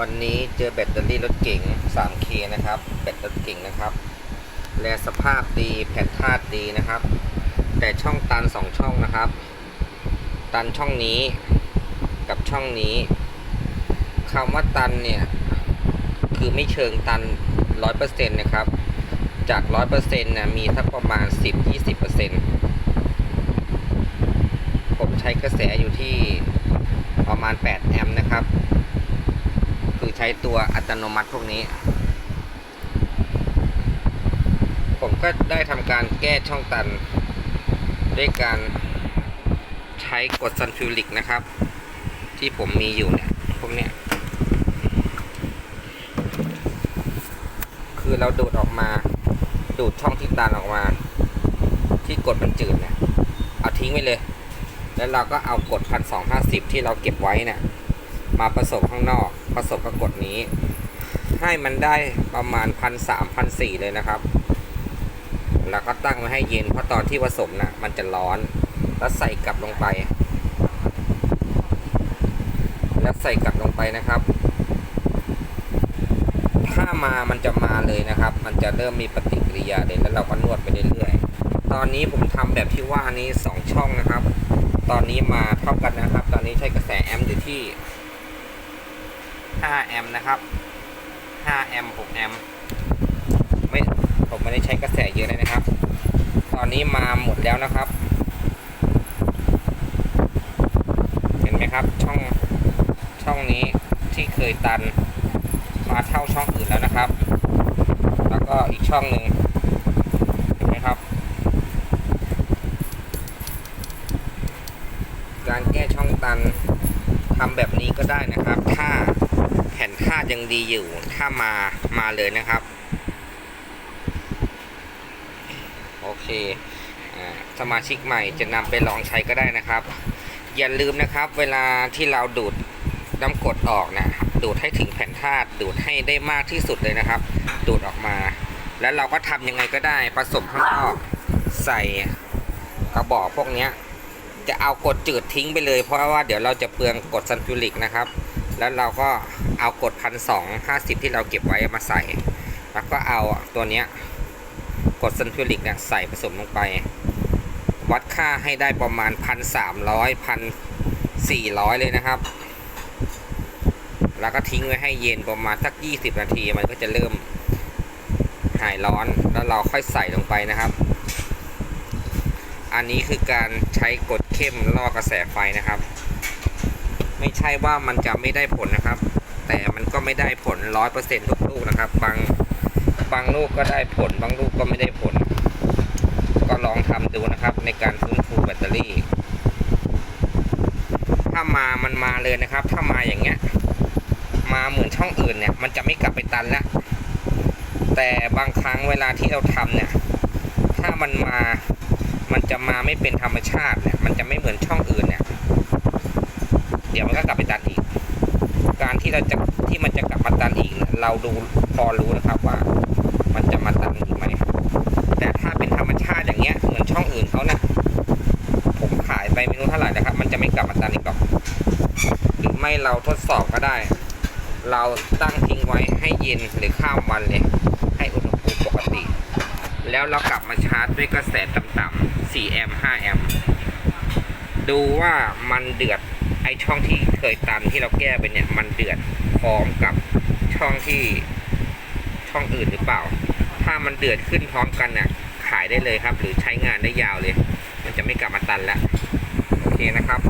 วันนี้เจอแบตเตอรี่รถเก๋ง 3K นะครับ แบตรถเก๋งนะครับ แลสภาพดี แผ่นธาตุดีนะครับ แต่ช่องตัน 2 ช่องนะครับ ตันช่องนี้กับช่องนี้คำว่าตันเนี่ย คือไม่เชิงตัน 100%นะครับ จาก 100%นะมีสักประมาณ 10-20%ผมใช้กระแสอยู่ที่ประมาณ 8 แอมป์นะครับ ช้ตัวอัตโนมัติพวกนี้ ผมก็ได้ทำการแก้ช่องตัน ด้วยการใช้กดซันฟิวลิกนะครับ ที่ผมมีอยู่เนี่ย พวกเนี้ย คือเราดูดออกมา ดูดช่องที่ตันออกมา ที่กดมันจืดเนี่ย เอาทิ้งไว้เลย แล้วเราก็เอากดพันสองห้าสิบที่เราเก็บไว้เนี่ย มาผสมข้างนอกผสมกับกดนี้ ให้มันได้ประมาณพันสามพันสี่เลยนะครับ แล้วก็ตั้งไว้ให้เย็นเพราะตอนที่ผสมนะ่ะมันจะร้อน แล้วใส่กลับลงไป แล้วใส่กลับลงไปนะครับ ถ้ามามันจะมาเลยนะครับ มันจะเริ่มมีปฏิกิริยาเลยแล้วเราก็นวดไปเรื่อยๆตอนนี้ผมทำแบบที่ว่านี้สองช่องนะครับ ตอนนี้มาเท่ากันนะครับ ตอนนี้ใช้กระแสแอมป์อยู่ที่ 5 แอมป์นะครับ 5 แอมป์ 6 แอมป์ ไม่ ผมไม่ได้ใช้กระแสเยอะเลยนะครับ ตอนนี้มาหมดแล้วนะครับ เห็นไหมครับ ช่อง ช่องนี้ที่เคยตัน มาเท่าช่องอื่นแล้วนะครับ แล้วก็อีกช่องหนึ่งเห็นไหมครับ การแก้ช่องตันทำแบบนี้ก็ได้นะครับ ถ้า ผ่นธาตุยังดีอยู่ ถ้ามามาเลยนะครับ โอเคอสมาชิกใหม่จะนำไปลองใช้ก็ได้นะครับ อย่าลืมนะครับ เวลาที่เราดูดน้ำกรดออกนะดูดให้ถึงแผ่นธาตุดูดให้ได้มากที่สุดเลยนะครับ ดูดออกมา แล้วเราก็ทำยังไงก็ได้ผสมข้างนอกใส่กระบอกพวกเนี้ยจะเอากดจืดทิ้งไปเลยเพราะว่าเดี๋ยวเราจะเปลืองกดซัลฟิวริกนะครับ แล้วเราก็เอากดพันสองห้าสิบที่เราเก็บไว้มาใส่ แล้วก็เอาตัวเนี้ยกดซัลฟิวริกเนี่ยใส่ผสมลงไป วัดค่าให้ได้ประมาณพันสามร้อยพันสี่ร้อยเลยนะครับ แล้วก็ทิ้งไว้ให้เย็นประมาณสักยี่สิบนาทีมันก็จะเริ่มหายร้อนแล้วเราค่อยใส่ลงไปนะครับ อันนี้คือการใช้กดเข้มล่อกระแสไฟนะครับ ไม่ใช่ว่ามันจะไม่ได้ผลนะครับ แต่มันก็ไม่ได้ผลร้อยเปอร์เซ็นต์ทุกลูกนะครับ บางบางลูกก็ได้ผล บางลูกก็ไม่ได้ผล ก็ลองทำดูนะครับในการฟื้นฟูแบตเตอรี่ ถ้ามามันมาเลยนะครับ ถ้ามาอย่างเงี้ย มาเหมือนช่องอื่นเนี่ย มันจะไม่กลับไปตันแล้วแต่บางครั้งเวลาที่เราทำเนี่ย ถ้ามันมามันจะมาไม่เป็นธรรมชาติเนี่ย มันจะไม่เหมือนช่องอื่น เดี๋ยวมันก็กลับไปตันอีก การที่เราจะที่มันจะกลับมาตันอีก เราดูพอรู้นะครับว่า มันจะมาตันอีกไหมแต่ถ้าเป็นธรรมชาติอย่างเงี้ยเหมือนช่องอื่นเขาเนี่ยผมขายไปไม่รู้เท่าไหร่นะครับ มันจะไม่กลับมาตันอีกหรอกหรือไม่เราทดสอบก็ได้ เราตั้งทิ้งไว้ให้เย็นหรือข้ามวันเลย ให้อุณหภูมิปกติ แล้วเรากลับมาชาร์จด้วยกระแสต่ำๆ4แอมป์5แอมป์ ดูว่ามันเดือดไอช่องที่เคยตันที่เราแก้ไปเนี่ย มันเดือดพร้อมกับช่องที่ช่องอื่นหรือเปล่า ถ้ามันเดือดขึ้นพร้อมกันเนี่ยขายได้เลยครับ หรือใช้งานได้ยาวเลย มันจะไม่กลับมาตันแล้วโอเคนะครับ